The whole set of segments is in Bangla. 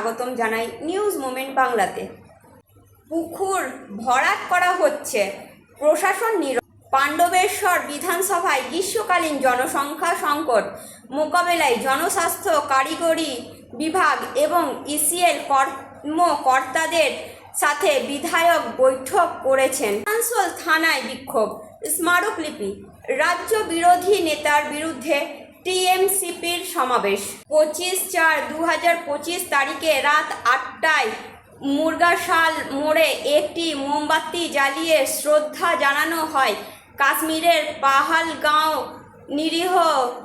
স্বাগতম জানাই নিউজ মোমেন্ট বাংলাতে। পুকুর ভরাট করা হচ্ছে। প্রশাসন নির পাণ্ডবেশ্বর বিধানসভায় গ্রীষ্মকালীন জনসংখ্যা সংকট, মোকাবেলায় জনস্বাস্থ্য কারিগরি বিভাগ এবং ইসিএল কর্মকর্তাদের সাথে বিধায়ক বৈঠক করেছেন। আসানসোল থানায় বিক্ষোভ। স্মারকলিপি। রাজ্য বিরোধী নেতার বিরুদ্ধে টিএমসিপির সমাবেশ। পঁচিশ চার দু হাজার পঁচিশ তারিখে রাত আটটায় মুরগাশাল মোড়ে একটি মোমবাতি জ্বালিয়ে শ্রদ্ধা জানানো হয়। কাশ্মীরের পাহালগাঁও নিরীহ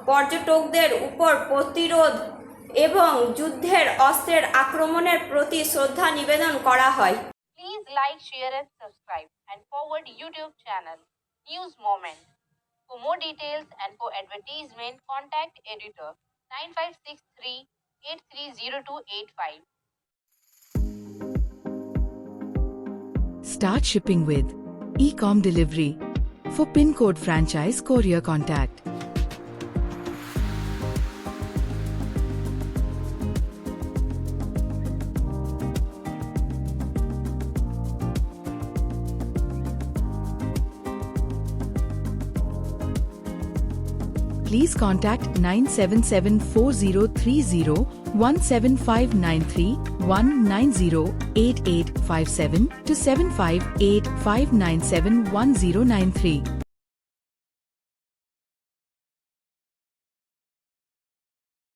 পর্যটকদের উপর প্রতিরোধ এবং যুদ্ধের অস্ত্রের আক্রমণের প্রতি শ্রদ্ধা নিবেদন করা হয়। Please like share, and subscribe, and forward YouTube channel. News Moment. For more details and for advertisement, contact editor 9563 830285. Start shipping with Ecom Delivery. For pin code franchise courier contact. Please contact 9774030 17593 1908857 to 758597193.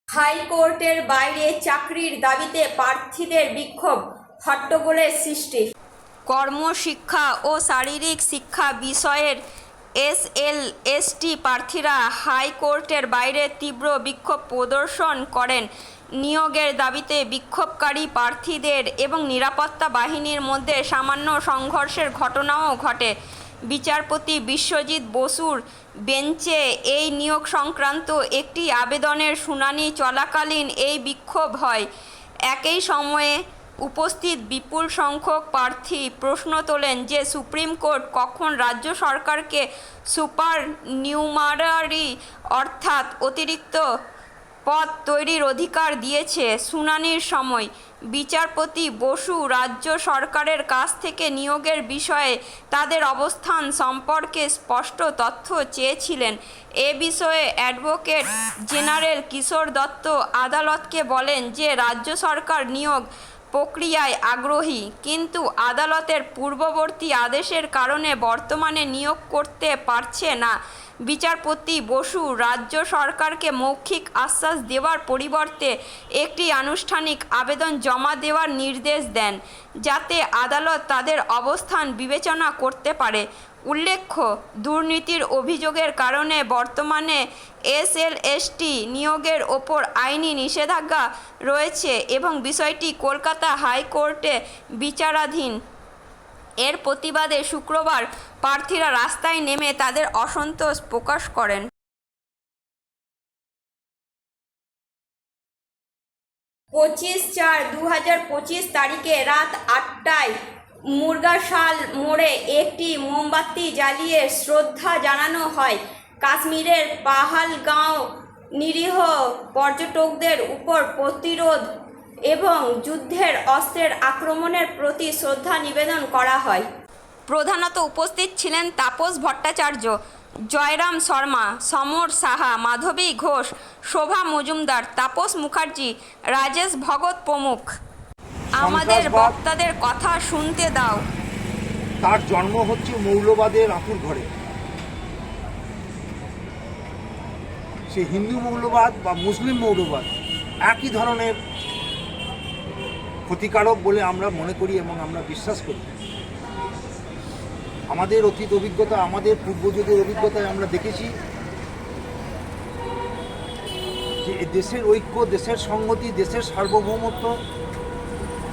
হাইকোর্টের বাইরে চাকরির দাবিতে প্রার্থীদের বিক্ষোভ, হট্টগোলের সৃষ্টি কর্মশিক্ষা ও শারীরিক শিক্ষা বিষয়ের এস এল এসটি প্রার্থীরা হাইকোর্টের বাইরে তীব্র বিক্ষোভ প্রদর্শন করেন। নিয়োগের দাবিতে বিক্ষোভকারী প্রার্থীদের এবং নিরাপত্তা বাহিনীর মধ্যে সামান্য সংঘর্ষের ঘটনাও ঘটে। বিচারপতি বিশ্বজিৎ বসুর বেঞ্চে এই নিয়োগ সংক্রান্ত একটি আবেদনের শুনানি চলাকালীন এই বিক্ষোভ হয়। একই সময়ে উপস্থিত বিপুল সংখ্যক প্রার্থী প্রশ্ন তোলেন যে সুপ্রিম কোর্ট কখন রাজ্য সরকারকে সুপার নিউমারারি অর্থাৎ অতিরিক্ত পদ তৈরির অধিকার দিয়েছে শুনানির সময়। বিচারপতি বসু রাজ্য সরকারের কাছ থেকে নিয়োগের বিষয়ে তাদের অবস্থান সম্পর্কে স্পষ্ট তথ্য চেয়েছিলেন। এ বিষয়ে অ্যাডভোকেট জেনারেল কিশোর দত্ত আদালতকে বলেন যে রাজ্য সরকার নিয়োগ প্রক্রিয়ায় আগ্রহী, কিন্তু আদালতের পূর্ববর্তী আদেশের কারণে বর্তমানে নিয়োগ করতে পারছে না। বিচারপতি বসু রাজ্য সরকারকে মৌখিক আশ্বাস দেওয়ার পরিবর্তে একটি আনুষ্ঠানিক আবেদন জমা দেওয়ার নির্দেশ দেন, যাতে আদালত তাদের অবস্থান বিবেচনা করতে পারে। উল্লেখ্য, দুর্নীতির অভিযোগের কারণে বর্তমানে এসএলএসটি নিয়োগের ওপর আইনি নিষেধাজ্ঞা রয়েছে এবং বিষয়টি কলকাতা হাইকোর্টে বিচারাধীন। এর প্রতিবাদে শুক্রবার প্রার্থীরা রাস্তায় নেমে তাদের অসন্তোষ প্রকাশ করেন। পঁচিশ চার দু হাজার পঁচিশ তারিখে রাত আটটায় মুরগাশাল মোড়ে একটি মোমবাতি জ্বালিয়ে শ্রদ্ধা জানানো হয়। কাশ্মীরের পাহালগাঁও নিরীহ পর্যটকদের উপর প্রতিরোধ এবং যুদ্ধের অস্ত্রের আক্রমণের প্রতি শ্রদ্ধা নিবেদন করা হয়। প্রধানত উপস্থিত ছিলেন তাপস ভট্টাচার্য, জয়রাম শর্মা, সমর সাহা, মাধবী ঘোষ, শোভা মজুমদার, তাপস মুখার্জি, রাজেশ ভগত প্রমুখ। আমাদের বক্তাদের কথা শুনতে দাও। তার জন্ম হচ্ছে মৌলবাদের আঁতুর ঘরে। সে হিন্দু মৌলবাদ বা মুসলিম মৌলবাদ একই ধরনের ক্ষতিকারক বলে আমরা মনে করি এবং আমরা বিশ্বাস করি। আমাদের অতীত অভিজ্ঞতা আমাদের পূর্বযুগের অভিজ্ঞতায় আমরা দেখেছি যে দেশের ঐক্য দেশের সংহতি দেশের সার্বভৌমত্ব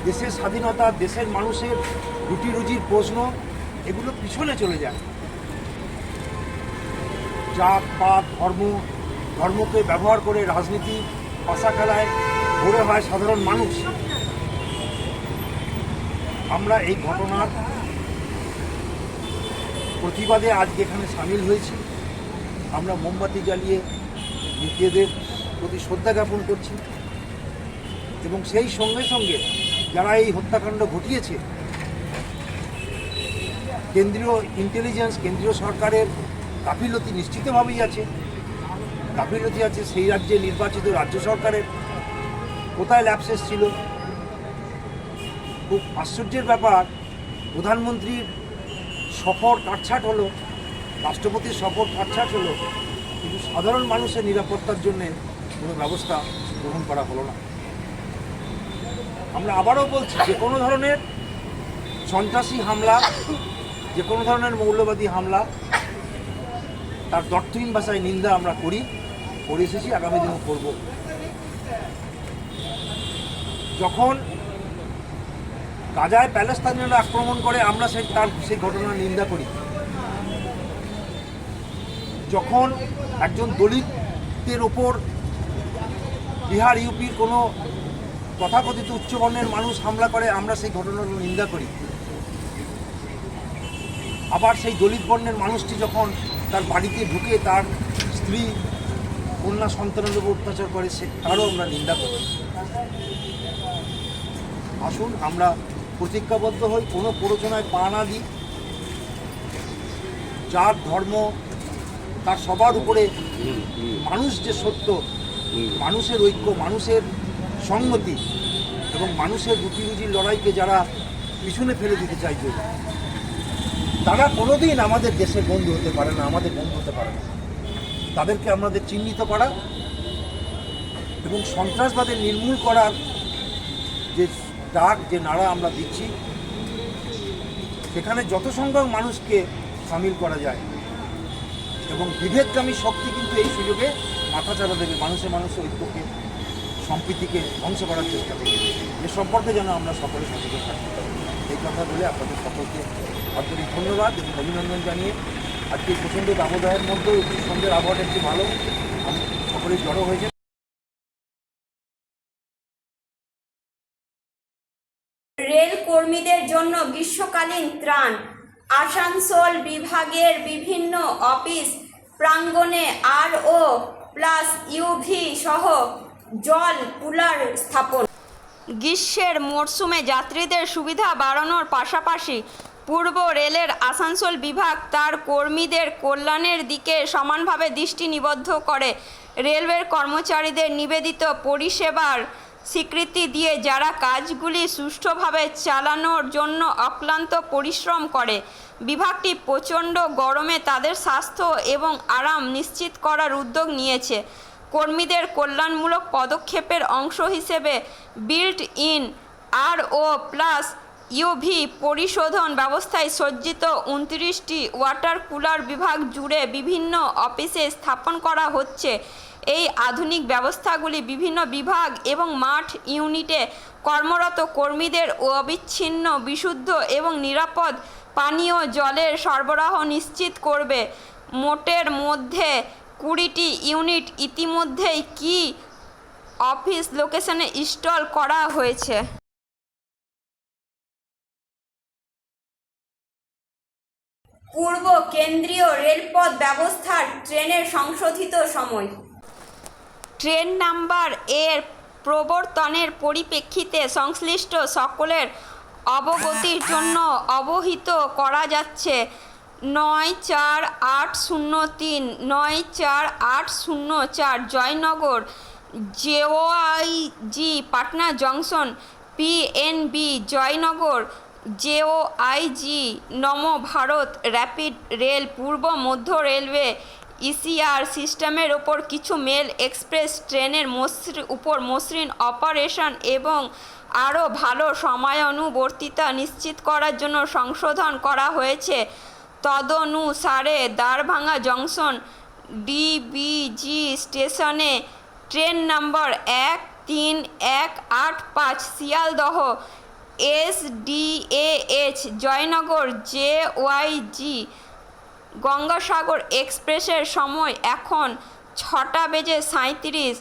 দেশের স্বাধীনতা, দেশের মানুষের রুটি রুজির প্রশ্ন, এগুলো পিছনে চলে যায়। জাত, পাত, ধর্ম, ধর্মকে ব্যবহার করে রাজনীতি পাশা খেলায় ভরে হয় সাধারণ মানুষ। আমরা এই ঘটনার প্রতিবাদে আজকে এখানে সামিল হয়েছি। আমরা মোমবাতি জ্বালিয়ে নিজেদের প্রতি শ্রদ্ধা জ্ঞাপন করছি। এবং সেই সঙ্গে সঙ্গে যারা এই হত্যাকাণ্ড ঘটিয়েছে, কেন্দ্রীয় ইন্টেলিজেন্স কেন্দ্রীয় সরকারের গাফিলতি নিশ্চিতভাবেই আছে। গাফিলতি আছে সেই রাজ্যে নির্বাচিত রাজ্য সরকারের। কোথায় ল্যাপসেস ছিল খুব আশ্চর্যের ব্যাপার, প্রধানমন্ত্রীর সফর কাটছাট হলো, রাষ্ট্রপতির সফর কাটছাট হলো, কিন্তু সাধারণ মানুষের নিরাপত্তার জন্যে কোনো ব্যবস্থা গ্রহণ করা হলো না। আমরা আবারও বলছি, যে কোনো ধরনের সন্ত্রাসী হামলা, যে কোনো ধরনের মৌলবাদী হামলা, তার দর্থহীন ভাষায় নিন্দা আমরা করি, করে এসেছি, আগামী দিনেও করব। যখন গাজায় প্যালেস্তানিয়ানরা আক্রমণ করে, আমরা সেই তার, সেই ঘটনার নিন্দা করি। যখন একজন দলিতদের ওপর বিহার ইউপির কোনো তথাকথিত উচ্চবর্ণের মানুষ হামলা করে, আমরা সেই ঘটনার নিন্দা করি। আবার সেই দলিত বর্ণের মানুষটি যখন তার বাড়িতে ঢুকে তার স্ত্রী কন্যা সন্তানের উপর অত্যাচার করে, সে তারও আমরা নিন্দা করি। আসুন, আমরা প্রতিজ্ঞাবদ্ধ হই, কোনো প্ররোচনায় পা না দিই। যার ধর্ম তার সবার উপরে, মানুষ যে সত্য, মানুষের ঐক্য, মানুষের সংগতি এবং মানুষের রুটি লড়াইকে যারা পিছনে ফেলে দিতে চাইছে, তারা কোনোদিন আমাদের দেশের বন্ধু হতে পারে না, আমাদের বন্ধু হতে পারে না। তাদেরকে আমাদের চিহ্নিত করা এবং সন্ত্রাসবাদের নির্মূল করার যে ডাক, যে নাড়া আমরা দিচ্ছি, সেখানে যত সংখ্যক মানুষকে সামিল করা যায় এবং বিভেদগামী শক্তি কিন্তু এই সুযোগে মাথাচাড়া দেবে মানুষে মানুষের ঐক্যকে। সম্প্রীতিকে ধ্বংস করার চেষ্টা করবে এ সম্পর্কে যেন আমরা সকলে সচেতন থাকতে পারি এই কথা বলে আপনাদের সকলকে আন্তরিক ধন্যবাদ এবং অভিনন্দন জানিয়ে আজকে প্রচণ্ড দাবদাহের একটু সন্ধ্যের আবহাওয়াটা একটু ভালো। আমি সকলেই জড়ো হয়েছে রেল কর্মীদের জন্য গ্রীষ্মকালীন ত্রাণ। আসানসোল বিভাগের বিভিন্ন অফিস প্রাঙ্গণে আর ও প্লাস ইউভি সহ জল কুলার স্থাপন। গ্রীষ্মের মরশুমে যাত্রীদের সুবিধা বাড়ানোর পাশাপাশি পূর্ব রেলের আসানসোল বিভাগ তার কর্মীদের কল্যাণের দিকে সমানভাবে দৃষ্টি নিবদ্ধ করে। রেলওয়ের কর্মচারীদের নিবেদিত পরিষেবার স্বীকৃতি দিয়ে যারা কাজগুলি সুষ্ঠুভাবে চালানোর জন্য অক্লান্ত পরিশ্রম করে, বিভাগটি প্রচণ্ড গরমে তাদের স্বাস্থ্য এবং আরাম নিশ্চিত করার উদ্যোগ নিয়েছে। কর্মীদের কল্যাণমূলক পদক্ষেপের অংশ হিসেবে built in R O plus UV পরিশোধন ব্যবস্থায় সজ্জিত উনত্রিশটি ওয়াটার কুলার বিভাগ জুড়ে বিভিন্ন অফিসে স্থাপন করা হচ্ছে। এই আধুনিক ব্যবস্থাগুলি বিভিন্ন বিভাগ এবং মাঠ ইউনিটে কর্মরত কর্মীদের অবিচ্ছিন্ন, বিশুদ্ধ এবং নিরাপদ পানীয় জলের সরবরাহ নিশ্চিত করবে। মোটের মধ্যে কুড়িটি ইউনিট ইতিমধ্যেই কি অফিস লোকেশনে ইনস্টল করা হয়েছে? পূর্ব কেন্দ্রীয় রেলপথ ব্যবস্থার ট্রেনের সংশোধিত সময়। ট্রেন নাম্বার এর প্রবর্তনের পরিপ্রেক্ষিতে সংশ্লিষ্ট সকলের অবগতির জন্য অবহিত করা যাচ্ছে। নয় চার আট শূন্য তিন, নয় চার আট শূন্য চার, Jaynagar, JOIG, Patna junction, PNB, Jaynagar, JOIG, Namo Bharat rapid rail, পূর্ব মধ্য রেলওয়ে, ইসিআর সিস্টেমের ওপর কিছু মেল এক্সপ্রেস ট্রেনের মসৃ, উপর মসৃণ অপারেশন এবং আরও ভালো সময়ানুবর্তিতা নিশ্চিত করার জন্য সংশোধন করা হয়েছে। তদনুসারে দ্বারভাঙা জংশন ডিবিজি স্টেশনে ট্রেন নম্বর এক তিন এক আট পাঁচ Sealdah S DAH Jaynagar J YG Gangasagar এক্সপ্রেসের সময় এখন ছটা বেজে সাঁইত্রিশ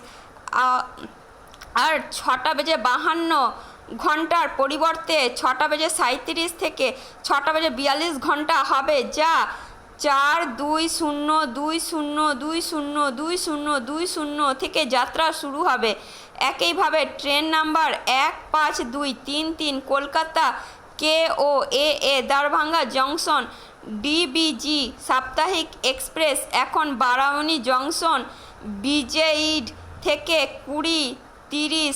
আর ছটা বেজে বাহান্ন ঘণ্টার পরিবর্তে ছটা বেজে সাঁইত্রিশ থেকে ছটা বেজে বিয়াল্লিশ ঘণ্টা হবে। যা চার দুই শূন্য দুই শূন্য দুই শূন্য দুই শূন্য দুই শূন্য থেকে যাত্রা শুরু হবে। একইভাবে ট্রেন নাম্বার এক পাঁচ দুই তিন তিন Kolkata K O A A Darbhanga junction DBG সাপ্তাহিক এক্সপ্রেস এখন বারাউনি জংশন বিজেইড থেকে কুড়ি তিরিশ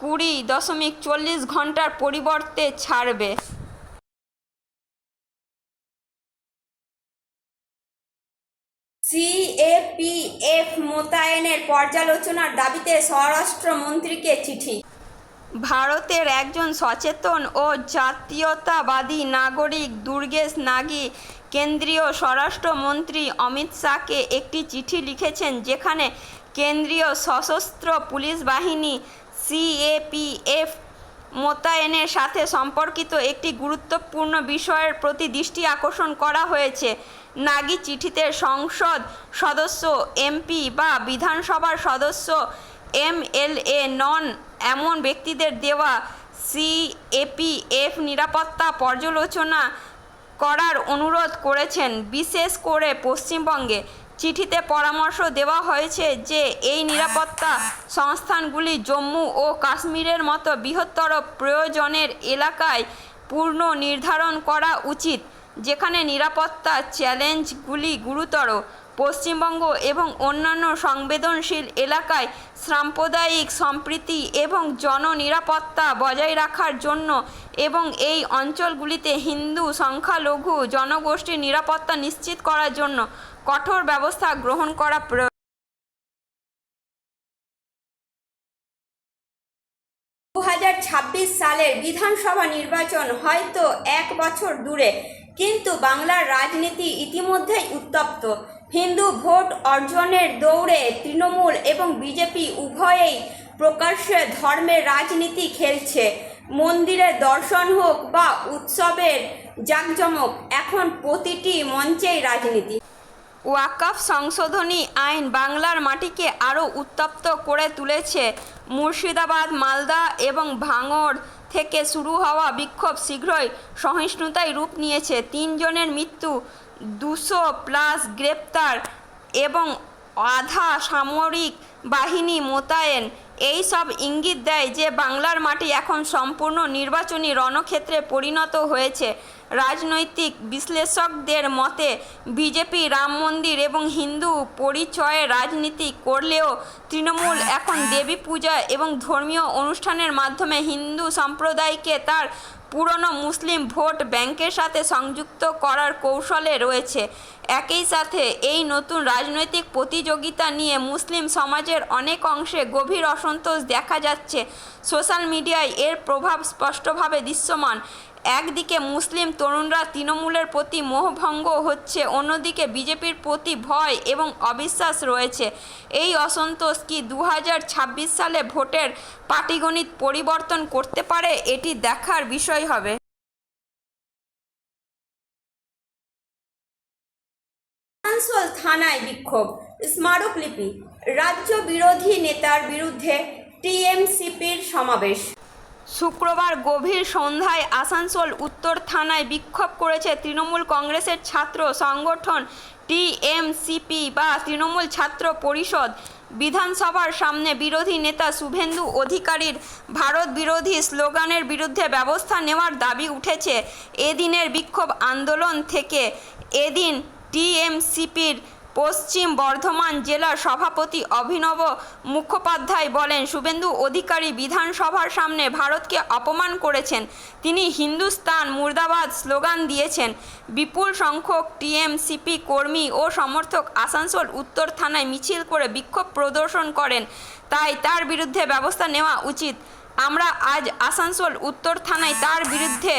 কুড়ি দশমিক চল্লিশ ঘণ্টার পরিবর্তে ছাড়বে। সিএপিএফ মোতায়েনের পর্যালোচনার দাবিতে স্বরাষ্ট্রমন্ত্রীকে চিঠি। ভারতের একজন সচেতন ও জাতীয়তাবাদী নাগরিক দুর্গেশ নাগি কেন্দ্রীয় স্বরাষ্ট্রমন্ত্রী অমিত শাহকে একটি চিঠি লিখেছেন যেখানে কেন্দ্রীয় সশস্ত্র পুলিশ বাহিনী সিএপিএফ মোতায়েনের সাথে সম্পর্কিত একটি গুরুত্বপূর্ণ বিষয়ের প্রতি দৃষ্টি আকর্ষণ করা হয়েছে। নাগি চিঠিতে সংসদ সদস্য, এমপি বা বিধানসভার সদস্য, এমএলএ নন এমন ব্যক্তিদের দেওয়া সিএপিএফ নিরাপত্তা পর্যালোচনা করার অনুরোধ করেছেন। বিশেষ করে পশ্চিমবঙ্গে চিঠিতে পরামর্শ দেওয়া হয়েছে যে এই নিরাপত্তা সংস্থানগুলি জম্মু ও কাশ্মীরের মতো বৃহত্তর প্রয়োজনের এলাকায় পূর্ণ নির্ধারণ করা উচিত, যেখানে নিরাপত্তা চ্যালেঞ্জগুলি গুরুতর। পশ্চিমবঙ্গ এবং অন্যান্য সংবেদনশীল এলাকায় সাম্প্রদায়িক সম্প্রীতি এবং জননিরাপত্তা বজায় রাখার জন্য এবং এই অঞ্চলগুলিতে হিন্দু সংখ্যালঘু জনগোষ্ঠীর নিরাপত্তা নিশ্চিত করার জন্য কঠোর ব্যবস্থা গ্রহণ করা দু হাজার ছাব্বিশ সালের বিধানসভা নির্বাচন হয়তো এক বছর দূরে, কিন্তু বাংলার রাজনীতি ইতিমধ্যেই উত্তপ্ত। হিন্দু ভোট অর্জনের দৌড়ে তৃণমূল এবং বিজেপি উভয়েই প্রকাশ্যে ধর্মের রাজনীতি খেলছে। মন্দিরের দর্শন হোক বা উৎসবের জাঁকজমক, এখন প্রতিটি মঞ্চেই রাজনীতি। ওয়াকাফ সংশোধনী আইন বাংলার মাটিকে আরও উত্তপ্ত করে তুলেছে মুর্শিদাবাদ, মালদা এবং ভাঙড় থেকে শুরু হওয়া বিক্ষোভ শীঘ্রই সহিষ্ণুতায় রূপ নিয়েছে তিনজনের মৃত্যু। দুশো প্লাস গ্রেপ্তার এবং আধা সামরিক বাহিনী মোতায়েন এই সব ইঙ্গিত দেয় যে বাংলার মাটি এখন সম্পূর্ণ নির্বাচনী রণক্ষেত্রে পরিণত হয়েছে। রাজনৈতিক বিশ্লেষকদের মতে, বিজেপি রাম মন্দির এবং হিন্দু পরিচয়ে রাজনীতি করলেও তৃণমূল এখন দেবী পূজা এবং ধর্মীয় অনুষ্ঠানের মাধ্যমে হিন্দু সম্প্রদায়কে তার পুরনো মুসলিম ভোট ব্যাংকের সাথে সংযুক্ত করার কৌশলে রয়েছে। একই সাথে এই নতুন রাজনৈতিক প্রতিযোগিতা নিয়ে মুসলিম সমাজের অনেক অংশে গভীর অসন্তোষ দেখা যাচ্ছে। সোশ্যাল মিডিয়ায় এর প্রভাব স্পষ্টভাবে দৃশ্যমান। একদিকে মুসলিম তরুণরা তৃণমূলের প্রতি মোহভঙ্গ হচ্ছে, অন্যদিকে বিজেপির প্রতি ভয় এবং অবিশ্বাস রয়েছে। এই অসন্তোষ কি দু হাজার ছাব্বিশ সালে ভোটের পাটিগণিত পরিবর্তন করতে পারে, এটি দেখার বিষয় হবে। থানায় বিক্ষোভ। স্মারকলিপি, রাজ্য বিরোধী নেতার বিরুদ্ধে টিএমসিপির সমাবেশ। শুক্রবার গভীর সন্ধ্যায় আসানসোল উত্তর থানায় বিক্ষোভ করেছে তৃণমূল কংগ্রেসের ছাত্র সংগঠন টিএমসিপি বা তৃণমূল ছাত্র পরিষদ। বিধানসভার সামনে বিরোধী নেতা শুভেন্দু অধিকারীর ভারত বিরোধী স্লোগানের বিরুদ্ধে ব্যবস্থা নেওয়ার দাবি উঠেছে। এদিনের বিক্ষোভ আন্দোলন থেকে এদিন টিএমসিপির পশ্চিম বর্ধমান জেলার সভাপতি অভিনব মুখোপাধ্যায় বলেন, শুভেন্দু অধিকারী বিধানসভার সামনে ভারতকে অপমান করেছেন। তিনি হিন্দুস্তান মুর্দাবাদ স্লোগান দিয়েছেন। বিপুল সংখ্যক টিএমসিপি কর্মী ও সমর্থক আসানসোল উত্তর থানায় মিছিল করে বিক্ষোভ প্রদর্শন করেন। তাই তার বিরুদ্ধে ব্যবস্থা নেওয়া উচিত। আমরা আজ আসানসোল উত্তর থানায় তার বিরুদ্ধে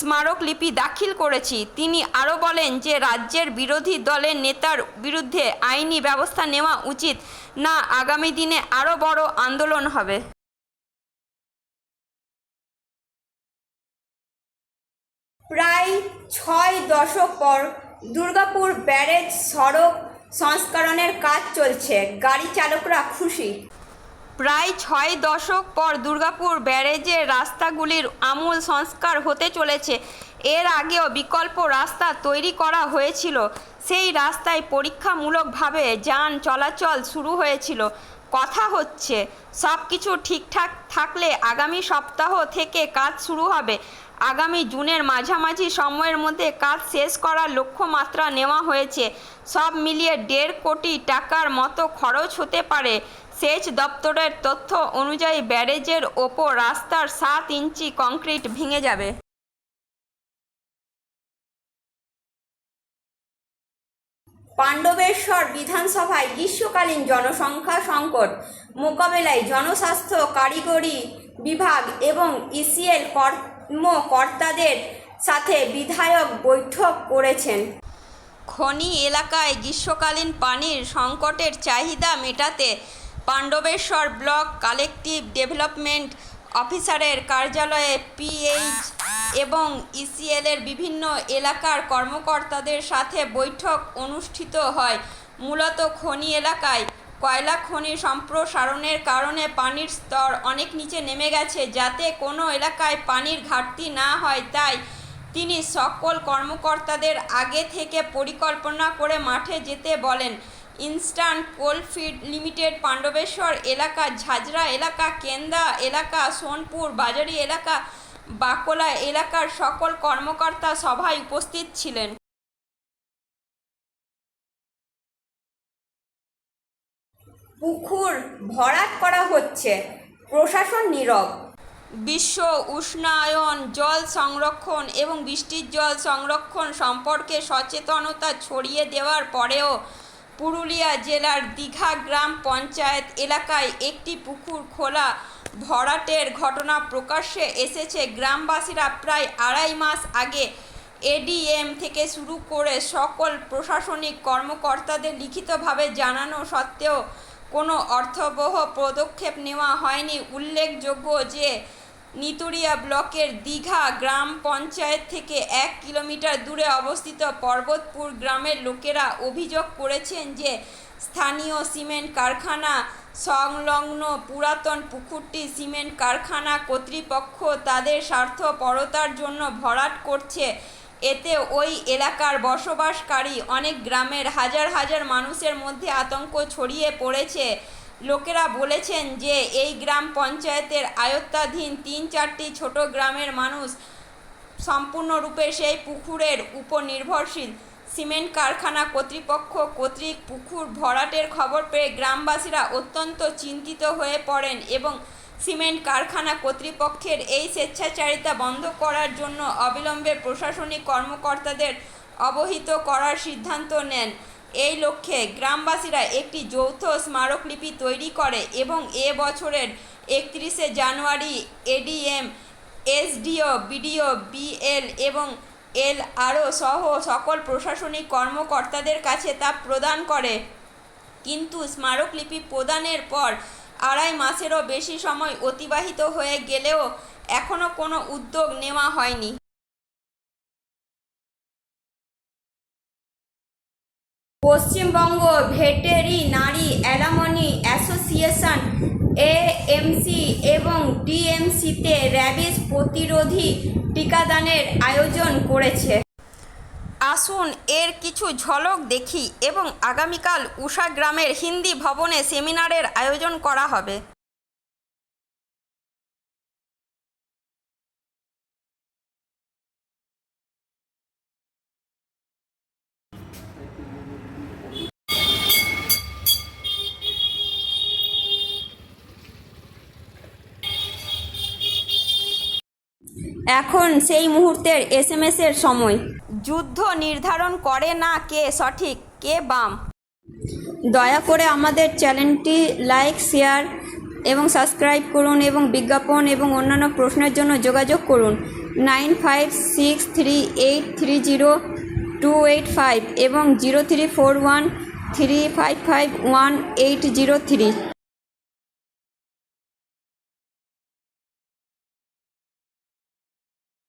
স্মারকলিপি দাখিল করেছি। তিনি আরও বলেন যে রাজ্যের বিরোধী দলের নেতার বিরুদ্ধে আইনি ব্যবস্থা নেওয়া উচিত না, আগামী দিনে আরও বড় আন্দোলন হবে। প্রায় ছয় দশক পর দুর্গাপুর ব্যারেজ সড়ক সংস্করণের কাজ চলছে। গাড়ি চালকরা খুশি। প্রায় ছয় দশক পর দুর্গাপুর ব্যারেজের রাস্তাগুলির আমূল সংস্কার হতে চলেছে। এর আগেও বিকল্প রাস্তা তৈরি করা হয়েছিল। সেই রাস্তায় পরীক্ষামূলকভাবে যান চলাচল শুরু হয়েছিল। কথা হচ্ছে সব কিছু ঠিকঠাক থাকলে আগামী সপ্তাহ থেকে কাজ শুরু হবে। আগামী জুনের মাঝামাঝি সময়ের মধ্যে কাজ শেষ করার লক্ষ্যমাত্রা নেওয়া হয়েছে। সব মিলিয়ে দেড় কোটি টাকার মতো খরচ হতে পারে। সেচ দপ্তরের তথ্য অনুযায়ী ব্যারেজের ওপর রাস্তার সাত ইঞ্চি কংক্রিট ভেঙে যাবে। পাণ্ডবেশ্বর বিধানসভায় গ্রীষ্মকালীন জনসংখ্যা সংকট মোকাবেলায় জনস্বাস্থ্য কারিগরি বিভাগ এবং ইসিএল কর্মকর্তাদের সাথে বিধায়ক বৈঠক করেছেন। খনি এলাকায় গ্রীষ্মকালীন পানির সংকটের চাহিদা মেটাতে পাণ্ডবেশ্বর ব্লক কালেকটিভ ডেভেলপমেন্ট অফিসারের কার্যালয়ে পিএইচ এবং ইসিএলের বিভিন্ন এলাকার কর্মকর্তাদের সাথে বৈঠক অনুষ্ঠিত হয়। মূলত খনি এলাকায় কয়লা খনি সম্প্রসারণের কারণে পানির স্তর অনেক নিচে নেমে গেছে, যাতে কোনো এলাকায় পানির ঘাটতি না হয়। তাই তিনি সকল কর্মকর্তাদের আগে থেকে পরিকল্পনা করে মাঠে যেতে বলেন। ইনস্ট্যান্ট কোলফিড লিমিটেড পাণ্ডবেশ্বর এলাকা ঝাজরা এলাকা কেন্দা এলাকা সোনপুর বাজারি এলাকা বাকোলা এলাকার সকল কর্মকর্তা সভায় উপস্থিত ছিলেন। পুকুর ভরাট করা হচ্ছে। প্রশাসন নীরব। বিশ্ব উষ্ণায়ন জল সংরক্ষণ এবং বৃষ্টির জল সংরক্ষণ সম্পর্কে সচেতনতা ছড়িয়ে দেওয়ার পরেও পুরুলিয়া জেলার দীঘা গ্রাম পঞ্চায়েত এলাকায় একটি পুকুর খোলা ভরাটের ঘটনা প্রকাশ্যে এসেছে। গ্রামবাসীরা প্রায় আড়াই মাস আগে এডিএম থেকে শুরু করে সকল প্রশাসনিক কর্মকর্তাদের লিখিতভাবে জানানো সত্ত্বেও কোনো অর্থবহ পদক্ষেপ নেওয়া হয়নি। উল্লেখযোগ্য যে নিতুরিয়া ব্লকের দীঘা গ্রাম পঞ্চায়েত থেকে এক কিলোমিটার দূরে অবস্থিত পর্বতপুর গ্রামের লোকেরা অভিযোগ করেছেন যে স্থানীয় সিমেন্ট কারখানা, সংলগ্ন পুরাতন পুকুরটি সিমেন্ট কারখানা কর্তৃপক্ষ তাদের স্বার্থপরতার জন্য ভরাট করছে। এতে ওই এলাকার বসবাসকারী অনেক গ্রামের হাজার হাজার মানুষের মধ্যে আতঙ্ক ছড়িয়ে পড়েছে। লোকেরা বলেছেন যে এই গ্রাম পঞ্চায়েতের আয়ত্তাধীন তিন চারটি ছোট গ্রামের মানুষ সম্পূর্ণরূপে সেই পুকুরের উপর নির্ভরশীল। সিমেন্ট কারখানা কর্তৃপক্ষ কর্তৃক পুকুর ভরাটের খবর পেয়ে গ্রামবাসীরা অত্যন্ত চিন্তিত হয়ে পড়েন এবং সিমেন্ট কারখানা কর্তৃপক্ষের এই স্বেচ্ছাচারিতা বন্ধ করার জন্য অবিলম্বে প্রশাসনিক কর্মকর্তাদের অবহিত করার সিদ্ধান্ত নেন। এই লক্ষ্যে গ্রামবাসীরা একটি যৌথ স্মারকলিপি তৈরি করে এবং এ বছরের একত্রিশে জানুয়ারি এডিএম, এসডিও, বিডিও, বিএল এবং এল আরও সহ সকল প্রশাসনিক কর্মকর্তাদের কাছে তা প্রদান করে। কিন্তু স্মারকলিপি প্রদানের পর আড়াই মাসেরও বেশি সময় অতিবাহিত হয়ে গেলেও এখনও কোনো উদ্যোগ নেওয়া হয়নি। Paschimbanga veterinary alumni association, AMC এবং ডিএমসিতে র্যাবিস প্রতিরোধী টিকাদানের আয়োজন করেছে। আসুন এর কিছু ঝলক দেখি এবং আগামীকাল উষা গ্রামের হিন্দি ভবনে সেমিনারের আয়োজন করা হবে। এখন সেই মুহূর্তের এসএমএস এর সময়। যুদ্ধ নির্ধারণ করে না কে সঠিক, কে বাম। দয়া করে আমাদের চ্যানেলটি লাইক, শেয়ার এবং সাবস্ক্রাইব করুন এবং বিজ্ঞাপন এবং অন্যান্য প্রশ্নের জন্য যোগাযোগ করুন। Nine five six three eight three zero two eight five এবং zero three four one three five five one eight zero three.